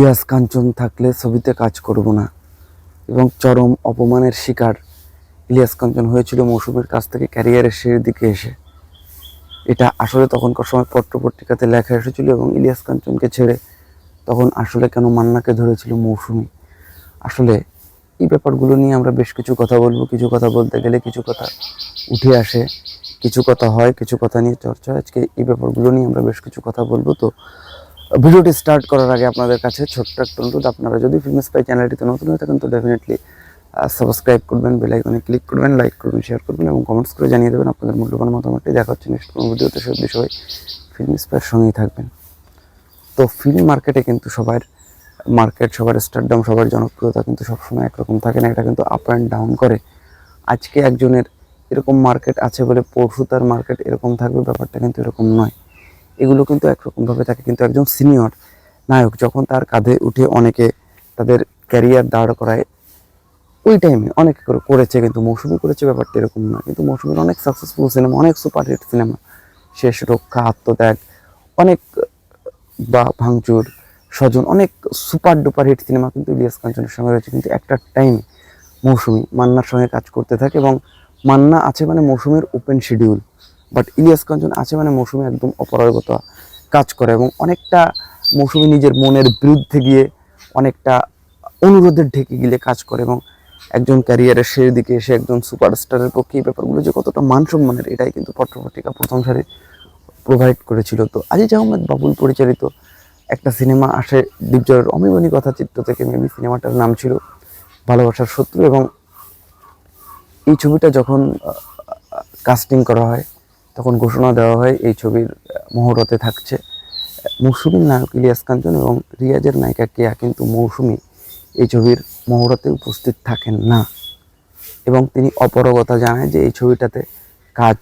ইলিয়াস কাঞ্চন থাকলে ছবিতে কাজ করব না। এবং চরম অপমানের শিকার ইলিয়াস কাঞ্চন হয়েছিল মৌসুমীর কাছ থেকে ক্যারিয়ারের শেষ দিকে এসে। এটা আসলে তখনকার সময় পত্রপত্রিকাতে লেখা এসেছিল এবং ইলিয়াস কাঞ্চনকে ছেড়ে তখন আসলে কেন মান্নাকে ধরেছিল মৌসুমি। আসলে এই ব্যাপারগুলো নিয়ে আমরা বেশ কিছু কথা বলব। কিছু কথা বলতে গেলে কিছু কথা উঠে আসে, কিছু কথা হয়, কিছু কথা নিয়ে চর্চা আজকে এই ব্যাপারগুলো নিয়ে আমরা বেশ কিছু কথা বলব। তো ভিডিওটি স্টার্ট করার আগে আপনাদের কাছে ছোট্ট একটা অনুরোধ। আপনারা যদি ফিল্ম স্পাই চ্যানেলটিতে নতুন হয়ে থাকেন, তো ডেফিনেটলি সাবস্ক্রাইব করবেন বেল আইকনে ক্লিক করবেন লাইক করবেন শেয়ার করবেন এবং কমেন্টস করে জানিয়ে দেবেন আপনাদের মূল্যবান মতামতটি। দেখা হচ্ছে নেক্সট কোনো ভিডিওতে। সব বিষয় ফিল্ম স্পাইয়ের সঙ্গেই থাকবেন। তো ফিল্ম মার্কেটে কিন্তু সবার মার্কেট সবার স্টারডাম সবার জনপ্রিয়তা কিন্তু সবসময় একরকম থাকে না। এটা কিন্তু আপ অ্যান্ড ডাউন করে। আজকে একজনের এরকম মার্কেট আছে বলে পরশু তার মার্কেট এরকম থাকবে, ব্যাপারটা কিন্তু এরকম নয়। এগুলো কিন্তু একরকমভাবে থাকে কিন্তু একজন সিনিয়র নায়ক যখন তার কাঁধে উঠে অনেকে তাদের ক্যারিয়ার দাঁড় করায়, ওই টাইমে অনেক করে করেছে কিন্তু মৌসুমি করেছে ব্যাপারটা এরকম না। কিন্তু মৌসুমির অনেক সাকসেসফুল সিনেমা অনেক সুপারহিট সিনেমা শেষ রক্ষা, আত্মত্যাগ, অনেক বা ভাঙচুর, স্বজন, অনেক সুপার ডুপার হিট সিনেমা কিন্তু ইলিয়াস কাঞ্চনের সঙ্গে রয়েছে। কিন্তু একটা টাইমে মৌসুমি মান্নার সঙ্গে কাজ করতে থাকে এবং মান্না আছে মানে মৌসুমের open schedule but Ilias Kanchan আছে মানে মৌসুমি একদম অপরাগতা কাজ করে এবং অনেকটা মৌসুমি নিজের মনের বিরুদ্ধে গিয়ে অনেকটা অনুরোধের ঢেকে গিলে কাজ করে এবং একজন ক্যারিয়ারের শেষ দিকে এসে একজন সুপারস্টারের পক্ষে এই ব্যাপারগুলো যে কতটা মান সম্মানের এটাই কিন্তু পত্রপত্রিকা প্রথম সারি প্রোভাইড করেছিল। তো আজিজ আহমেদ বাবুল পরিচালিত একটা সিনেমা আসে ডিপজয়ের অমিমনি কথা চিত্র থেকে মেবি সিনেমাটার নাম ছিল ভালোবাসার শত্রু এবং এই ছবিটা যখন কাস্টিং করা হয় তখন ঘোষণা দেওয়া হয়, এই ছবির মহরতে থাকছে মৌসুমীর নায়ক ইলিয়াস কাঞ্চন এবং রিয়াজের নায়িকা কেয়া কিন্তু মৌসুমী এই ছবির মহরতে উপস্থিত থাকেন না। এবং তিনি অপরগতা জানায় যে এই ছবিটাতে কাজ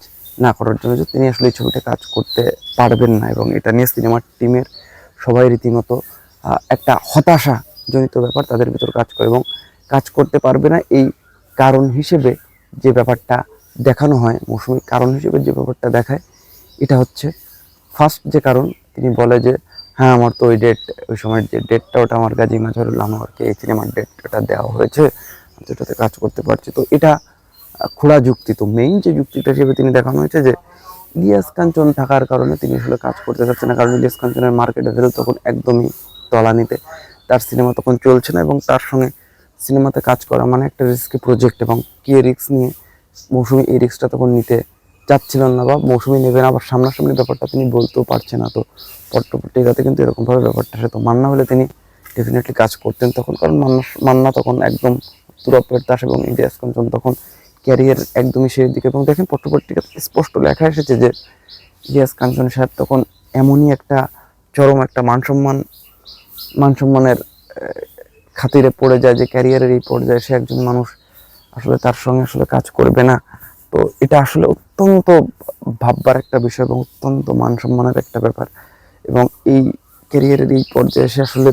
না করার জন্য যে তিনি আসলে এই ছবিটা কাজ করতে পারবেন না এবং এটা নিয়ে সিনেমার টিমের সবাই রীতিমতো একটা হতাশা জনিত ব্যাপার তাদের ভিতর কাজ করে এবং কাজ করতে পারবে না। এই কারণ হিসেবে যে ব্যাপারটা দেখানো হয় মৌসুমী কারণ হিসেবে যে ব্যাপারটা দেখায়, এটা হচ্ছে ফার্স্ট যে কারণ, তিনি বলে যে হ্যাঁ আমার তো ওই ডেট ওই সময়ের যে ডেটটা ওটা আমার গাজী মাজহারুল আমাকে এই সিনেমার ডেট ওটা দেওয়া হয়েছে, আমি তো কাজ করতে পারছি। তো এটা খোঁড়া যুক্তি। তো মেইন যে যুক্তিটা হিসেবে তিনি দেখানো হয়েছে যে, ইলিয়াস কাঞ্চন থাকার কারণে তিনি আসলে কাজ করতে চাচ্ছেন না, কারণ ইলিয়াস কাঞ্চনের মার্কেটে ভ্যালু তখন একদমই তলানিতে। তার সিনেমা তখন চলছে না এবং তার সঙ্গে সিনেমাতে কাজ করা মানে একটা রিস্কি প্রজেক্ট এবং কে রিস্ক নিয়ে মৌসুমি এই রিস্কটা তখন নিতে চাচ্ছিলেন না বা মৌসুমি নেবেন আবার সামনাসামনি ব্যাপারটা তিনি বলতেও পারছে না। তো পট্টপট্টিকাতে কিন্তু এরকমভাবে ব্যাপারটা সে তো মান্না হলে তিনি ডেফিনেটলি কাজ করতেন তখন কারণ মান্না মান্না তখন একদম তুরপের দাস এবং ইলিয়াস কাঞ্চন তখন ক্যারিয়ার একদমই সেই দিকে। এবং দেখেন পট্টপট্টিকাতে স্পষ্ট লেখা এসেছে যে ইলিয়াস কাঞ্চন সাহেব তখন এমনই একটা চরম একটা মান সম্মান মান সম্মানের আহ, খাতিরে পড়ে যায় যে ক্যারিয়ারের এই পর্যায়ে সে একজন মানুষ আসলে তার সঙ্গে আসলে কাজ করবে না। তো এটা আসলে অত্যন্ত ভাববার একটা বিষয় এবং অত্যন্ত মান সম্মানের একটা ব্যাপার। এবং এই ক্যারিয়ারের এই পর্যায়ে সে আসলে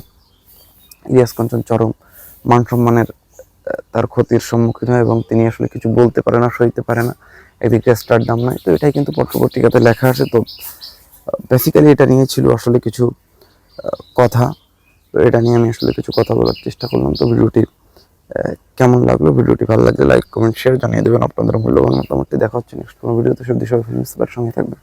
ইলিয়াস কাঞ্চন চরম মান সম্মানের তার ক্ষতির সম্মুখীন হয় এবং তিনি আসলে কিছু বলতে পারে না, সইতে পারে না। এদিকে স্টার দাম নাই। তো এটাই কিন্তু পত্রপত্রিকাতে লেখা আছে। তো বেসিক্যালি এটা নিয়ে ছিল আসলে কিছু কথা। তো এটা নিয়ে আমি আসলে কিছু কথা বলার চেষ্টা করলাম। তো ভিডিওটি কেমন লাগল? ভিডিওটি ভালো লাগলে লাইক কমেন্ট শেয়ার জানিয়ে দেবেন। আপনাদের মূল্যবান মতামতটি দেখা হচ্ছে নেক্সট কোনো ভিডিওতে। সব ফিল্ম সঙ্গে থাকবে